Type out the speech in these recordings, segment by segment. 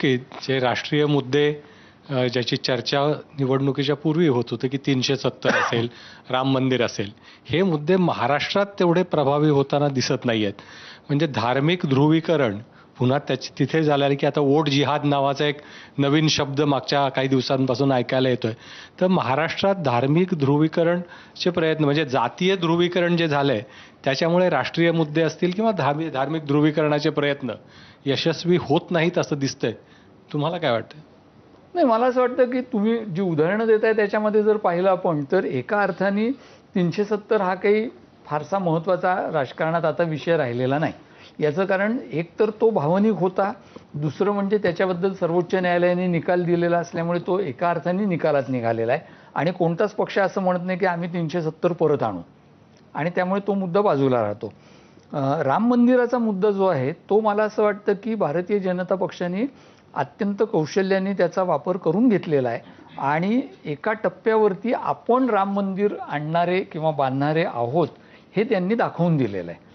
की जे राष्ट्रीय मुद्दे अ, ज्याची चर्चा निवडणुकीच्या पूर्वी होत होते की तीनशे सत्तर असेल राम मंदिर असेल हे मुद्दे महाराष्ट्रात तेवढे प्रभावी होताना दिसत नाही आहेत म्हणजे धार्मिक ध्रुवीकरण पुन्हा त्याची तिथे झालं की आता वोट जिहाद नावाचा एक नवीन शब्द मागच्या काही दिवसांपासून ऐकायला येतोय. तर महाराष्ट्रात धार्मिक ध्रुवीकरणचे प्रयत्न म्हणजे जातीय ध्रुवीकरण जे झालंय त्याच्यामुळे राष्ट्रीय मुद्दे असतील किंवा धार्मिक धार्मिक ध्रुवीकरणाचे प्रयत्न यशस्वी होत नाहीत असं दिसतंय. तुम्हाला काय वाटतं नाही मला असं वाटतं की तुम्ही जी उदाहरणं देताय त्याच्यामध्ये जर पाहिलं आपण तर एका अर्थाने तीनशे सत्तर हा काही फारसा महत्त्वाचा राजकारणात आता विषय राहिलेला नाही. याचं कारण एक तर तो भावनिक होता दुसरं म्हणजे त्याच्याबद्दल सर्वोच्च न्यायालयाने निकाल दिलेला असल्यामुळे तो एका अर्थाने निकालात निघालेला आहे. आणि कोणताच पक्ष असं म्हणत नाही की आम्ही तीनशे सत्तर परत आणू. आणि त्यामुळे तो मुद्दा बाजूला राहतो. राम मंदिराचा मुद्दा जो आहे तो मला असं वाटतं की भारतीय जनता पक्षाने अत्यंत कौशल्याने त्याचा वापर करून घेतलेला आहे. आणि एका टप्प्यावरती आपण राम मंदिर आणणारे किंवा बांधणारे आहोत हे त्यांनी दाखवून दिलेलं आहे.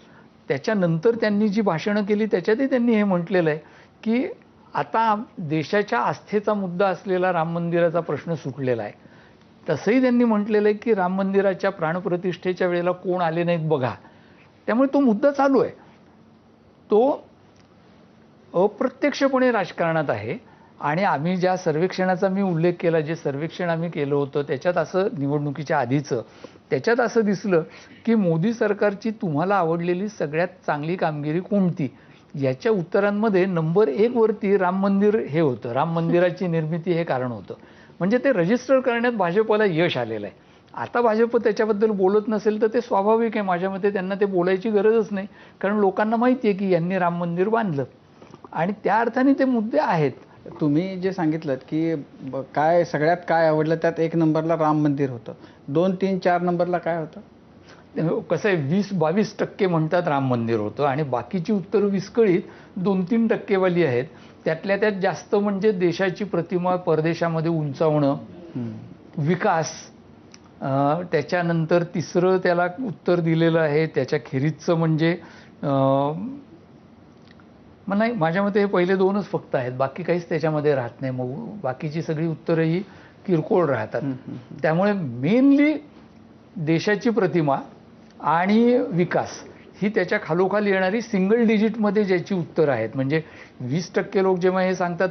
त्याच्यानंतर त्यांनी जी भाषणं केली त्याच्यातही त्यांनी हे म्हटलेलं आहे की आता देशाच्या आस्थेचा मुद्दा असलेला राम मंदिराचा प्रश्न सुटलेला आहे. तसंही त्यांनी म्हटलेलं आहे की राम मंदिराच्या प्राणप्रतिष्ठेच्या वेळेला कोण आले नाहीत बघा. त्यामुळे तो मुद्दा चालू आहे. तो अप्रत्यक्षपणे राजकारणात आहे. आणि आम्ही ज्या सर्वेक्षणाचा मी उल्लेख केला जे सर्वेक्षण आम्ही केलं होतं त्याच्यात असं निवडणुकीच्या आधीचं त्याच्यात असं दिसलं की मोदी सरकारची तुम्हाला आवडलेली सगळ्यात चांगली कामगिरी कोणती? याच्या उत्तरांमध्ये नंबर एक वरती राम मंदिर हे होतं. राम मंदिराची निर्मिती हे कारण होतं. म्हणजे ते रजिस्टर करण्यात भाजपला यश आलेलं आहे. आता भाजप त्याच्याबद्दल बोलत नसेल तर ते स्वाभाविक आहे. माझ्या मते त्यांना ते बोलायची गरजच नाही. कारण लोकांना माहिती आहे की यांनी राम मंदिर बांधलं. आणि त्या अर्थाने ते मुद्दे आहेत. तुम्ही जे सांगितलं की काय सगळ्यात काय आवडलं त्यात एक नंबरला राम मंदिर होतं. दोन तीन चार नंबरला काय होतं? कसं आहे वीस बावीस टक्के म्हणतात राम मंदिर होतं आणि बाकीची उत्तरं विस्कळीत दोन तीन टक्केवाली आहेत. त्यातल्या त्यात जास्त म्हणजे देशाची प्रतिमा परदेशामध्ये उंचावणं विकास त्याच्यानंतर तिसरं त्याला उत्तर दिलेलं आहे त्याच्या खेरीजचं म्हणजे मग नाही माझ्या मते हे पहिले दोनच फक्त आहेत. बाकी काहीच त्याच्यामध्ये राहत नाही. मग बाकीची सगळी उत्तरं ही किरकोळ राहतात. त्यामुळे मेनली देशाची प्रतिमा आणि विकास ही त्याच्या खालोखाल येणारी सिंगल डिजिटमध्ये ज्याची उत्तरं आहेत. म्हणजे वीस टक्के लोक जेव्हा हे सांगतात